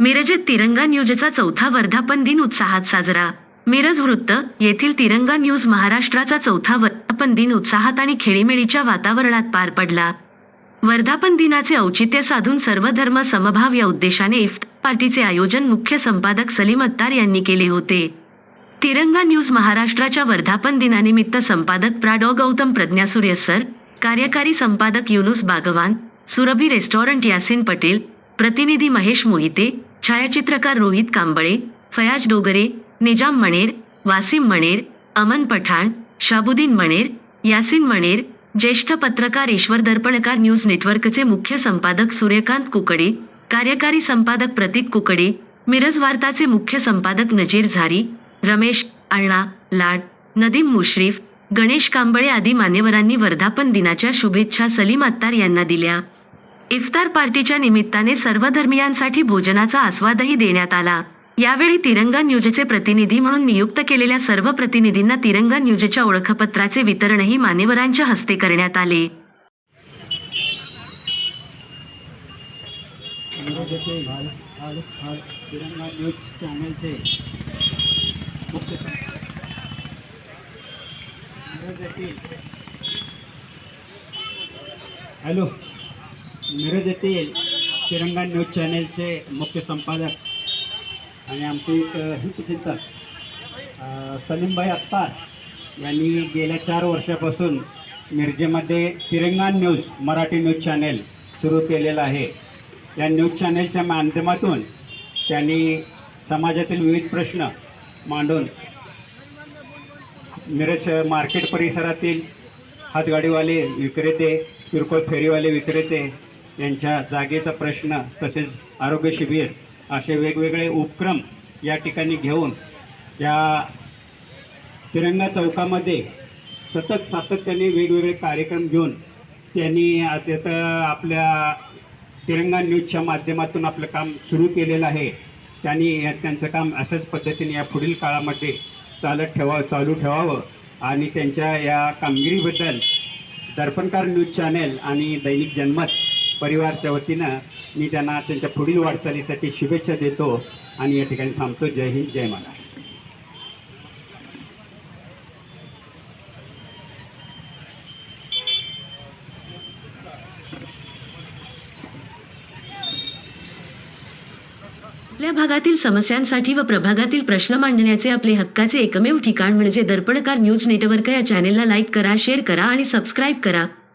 मिरजेत तिरंगा न्यूजचा चौथा वर्धापन दिन उत्साहात साजरा. मिरज वृत्त येथील तिरंगा न्यूज महाराष्ट्राचा चौथा वर्धापन दिन उत्साहात आणि खेळीमेळीच्या वातावरणात पार पडला. वर्धापन दिनाचे औचित्य साधून सर्व धर्म समभाव या उद्देशाने इफ्त पार्टीचे आयोजन मुख्य संपादक सलीम अत्तार यांनी केले होते. तिरंगा न्यूज महाराष्ट्राच्या वर्धापन दिनानिमित्त संपादक प्राडो गौतम प्रज्ञा सूर्य सर कार्यकारी संपादक युनुस बागवान सुरभी रेस्टॉरंट यासिन पटेल प्रतिनिधी महेश मोहिते छायाचित्रकार रोहित कांबळे फयाज डोगरे निजाम मणेर वासिम मणेर अमन पठाण शाबुद्दीन मणेर यासिन मणेर ज्येष्ठ पत्रकार ईश्वर दर्पणकार न्यूज नेटवर्कचे मुख्य संपादक सूर्यकांत कुकडे कार्यकारी संपादक प्रतीक कुकडे मिरज वार्ताचे मुख्य संपादक नजीर झारी रमेश अण्णा लाड नदीम मुश्रीफ गणेश कांबळे आदी मान्यवरांनी वर्धापन दिनाच्या शुभेच्छा सलीम अत्तार यांना दिल्या. इफ्तार पार्टीच्या निमित्ताने सर्व धर्मियांसाठी भोजनाचा आस्वादही देण्यात आला. यावेळी तिरंगा न्यूजचे प्रतिनिधी म्हणून नियुक्त केलेल्या सर्व प्रतिनिधींना तिरंगा न्यूजच्या ओळखपत्राचे वितरणही मान्यवरांच्या हस्ते करण्यात आले. हॅलो. मिरज येथील तिरंगा न्यूज चॅनेलचे मुख्य संपादक आणि आमचे एक हितचिंतक अ, सलीमभाई अत्तार यांनी गेल्या चार वर्षापासून मिरजेमध्ये तिरंगा न्यूज मराठी न्यूज चॅनेल सुरू केलेलं आहे. या न्यूज चॅनेलच्या माध्यमातून त्यांनी समाजातील विविध प्रश्न मांडून मिरज मार्केट परिसरातील हातगाडीवाले विक्रेते किरकोळ फेरीवाले विक्रेते यांच्या जागेचा प्रश्न तसेच आरोग्य शिबिर असे वेगवेगळे उपक्रम या ठिकाणी घेऊन या तिरंगा चौकामध्ये सतत सातत्याने वेगवेगळे कार्यक्रम घेऊन त्यांनी आता आपल्या तिरंगा न्यूजच्या माध्यमातून आपलं काम सुरू केलेलं आहे. त्यांनी या- त्यांचं काम अशाच पद्धतीने या पुढील काळामध्ये चालत ठेवा चालू ठेवावं आणि त्यांच्या या कामगिरीबद्दल दर्पणकार न्यूज चॅनेल आणि दैनिक जनमत परिवारच्या वतीनं मी त्यांना त्यांच्या पुढील वाटचालीसाठी शुभेच्छा देतो आणि या ठिकाणी थांबतो. जय हिंद जय महाराष्ट्र. आपल्या भागातील समस्यांसाठी व प्रभागातील प्रश्न मांडण्याचे आपले हक्काचे एकमेव ठिकाण म्हणजे दर्पणकार न्यूज नेटवर्क. या चॅनेलला लाईक करा शेअर करा आणि सबस्क्राईब करा.